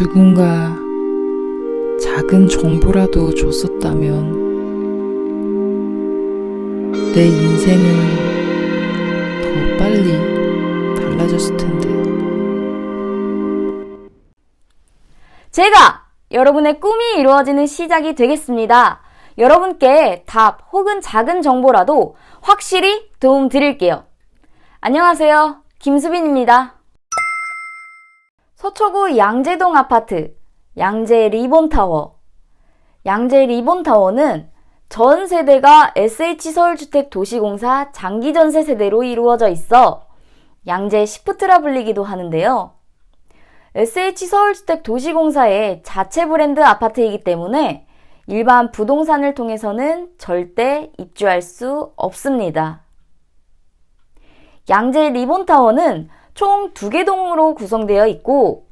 누군가 작은 정보라도 줬었다면 내 인생은 더 빨리 달라졌을 텐데. 제가 여러분의 꿈이 이루어지는 시작이 되겠습니다. 여러분께 답 혹은 작은 정보라도 확실히 도움 드릴게요. 안녕하세요. 김수빈입니다. 서초구 양재동 아파트, 양재 리본타워. 양재 리본타워는 전 세대가 SH서울주택 도시공사 장기전세 세대로 이루어져 있어 양재 시프트라 불리기도 하는데요. SH서울주택 도시공사의 자체 브랜드 아파트이기 때문에 일반 부동산을 통해서는 절대 입주할 수 없습니다. 양재 리본타워는 총 두 개 동으로 구성되어 있고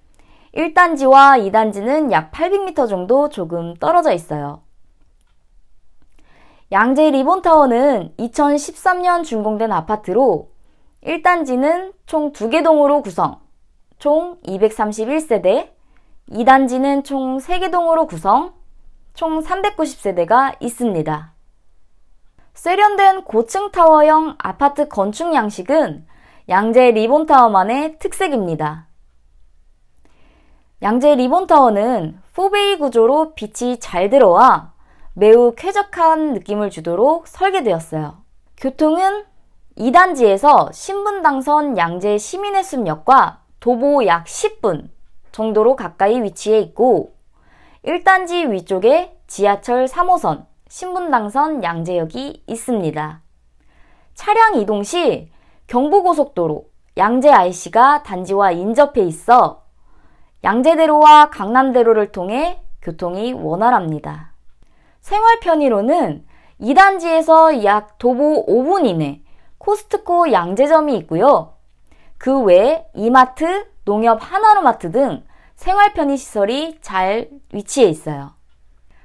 1단지와 2단지는 약 800m 정도 조금 떨어져 있어요. 양재 리본타워는 2013년 준공된 아파트로 1단지는 총두개 동으로 구성, 총 231세대, 2단지는 총 3개 동으로 구성, 총 390세대가 있습니다. 세련된 고층 타워형 아파트 건축 양식은 양재 리본타워만의 특색입니다. 양재 리본타워는 4베이 구조로 빛이 잘 들어와 매우 쾌적한 느낌을 주도록 설계되었어요. 교통은 2단지에서 신분당선 양재 시민의숲역과 도보 약 10분 정도로 가까이 위치해 있고 1단지 위쪽에 지하철 3호선 신분당선 양재역이 있습니다. 차량 이동 시 경부고속도로 양재 IC가 단지와 인접해 있어 양재대로와 강남대로를 통해 교통이 원활합니다. 생활 편의로는 2단지에서 약 도보 5분 이내 코스트코 양재점이 있고요. 그 외에 이마트, 농협 하나로마트 등 생활 편의 시설이 잘 위치해 있어요.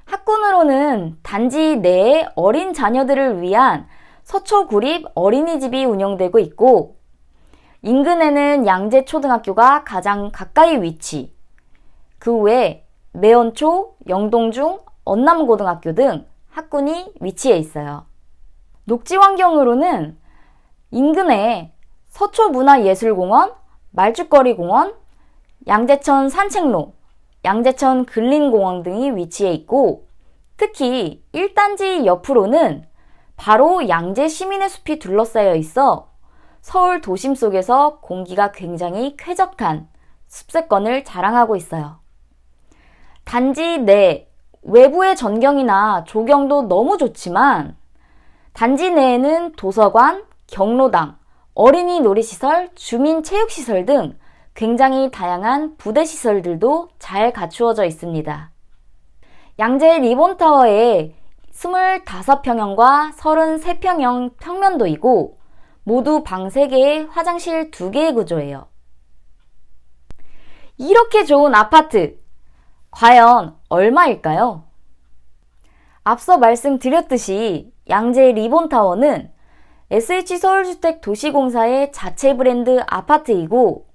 학군으로는 단지 내에 어린 자녀들을 위한 서초구립 어린이집이 운영되고 있고 인근에는 양재초등학교가 가장 가까이 위치, 그외 매원초, 영동중, 언남고등학교 등 학군이 위치해 있어요. 녹지 환경으로는 인근에 서초문화예술공원, 말죽거리공원, 양재천 산책로, 양재천 근린공원 등이 위치해 있고 특히 1단지 옆으로는 바로 양재 시민의 숲이 둘러싸여 있어 서울 도심 속에서 공기가 굉장히 쾌적한 숲세권을 자랑하고 있어요. 단지 내 외부의 전경이나 조경도 너무 좋지만 단지 내에는 도서관, 경로당, 어린이 놀이시설, 주민체육시설 등 굉장히 다양한 부대시설들도 잘 갖추어져 있습니다. 양재 리본타워에 25평형과 33평형 평면도이고 모두 방 3개에 화장실 2개의 구조예요. 이렇게 좋은 아파트 과연 얼마일까요? 앞서 말씀드렸듯이 양재 리본타워는 SH서울주택 도시공사의 자체 브랜드 아파트이고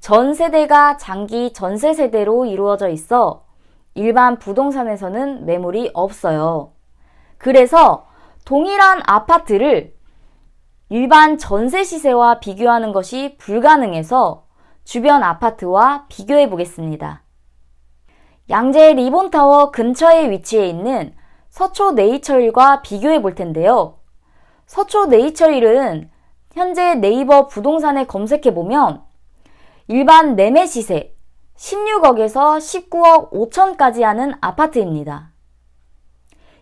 전 세대가 장기 전세 세대로 이루어져 있어 일반 부동산에서는 매물이 없어요. 그래서 동일한 아파트를 일반 전세 시세와 비교하는 것이 불가능해서 주변 아파트와 비교해 보겠습니다. 양재 리본타워 근처에 위치해 있는 서초 네이처일과 비교해 볼 텐데요. 서초 네이처일은 현재 네이버 부동산에 검색해 보면 일반 매매 시세 16억에서 19억 5천까지 하는 아파트입니다.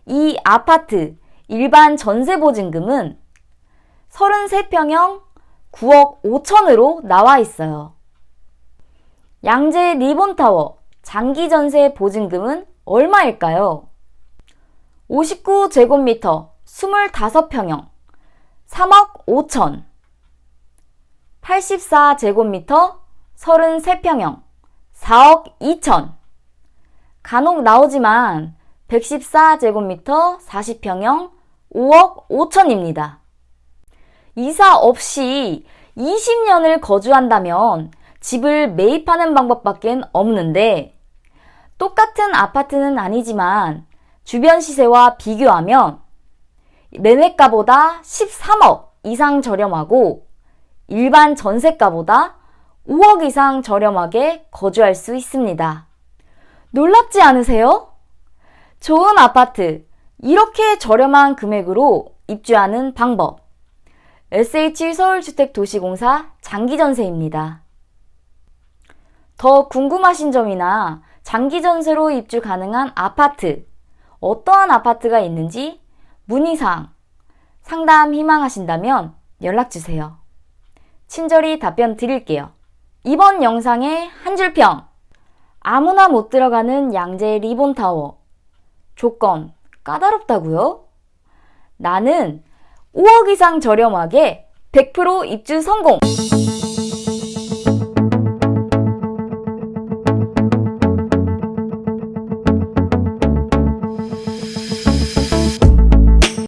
이 아파트 일반 전세 보증금은 33평형 9억 5천으로 나와 있어요. 양재 리본타워 장기 전세 보증금은 얼마일까요? 59제곱미터 25평형 3억 5천 84제곱미터 33평형 4억 2천 간혹 나오지만 114제곱미터 40평형 5억 5천입니다. 이사 없이 20년을 거주한다면 집을 매입하는 방법밖엔 없는데 똑같은 아파트는 아니지만 주변 시세와 비교하면 매매가보다 13억 이상 저렴하고 일반 전세가보다 5억 이상 저렴하게 거주할 수 있습니다. 놀랍지 않으세요? 좋은 아파트, 이렇게 저렴한 금액으로 입주하는 방법. SH 서울주택도시공사 장기전세입니다. 더 궁금하신 점이나 장기전세로 입주 가능한 아파트, 어떠한 아파트가 있는지 문의사항, 상담 희망하신다면 연락주세요. 친절히 답변 드릴게요. 이번 영상의 한 줄평. 아무나 못 들어가는 양재 리본타워. 조건, 까다롭다고요? 나는 5억 이상 저렴하게 100% 입주 성공!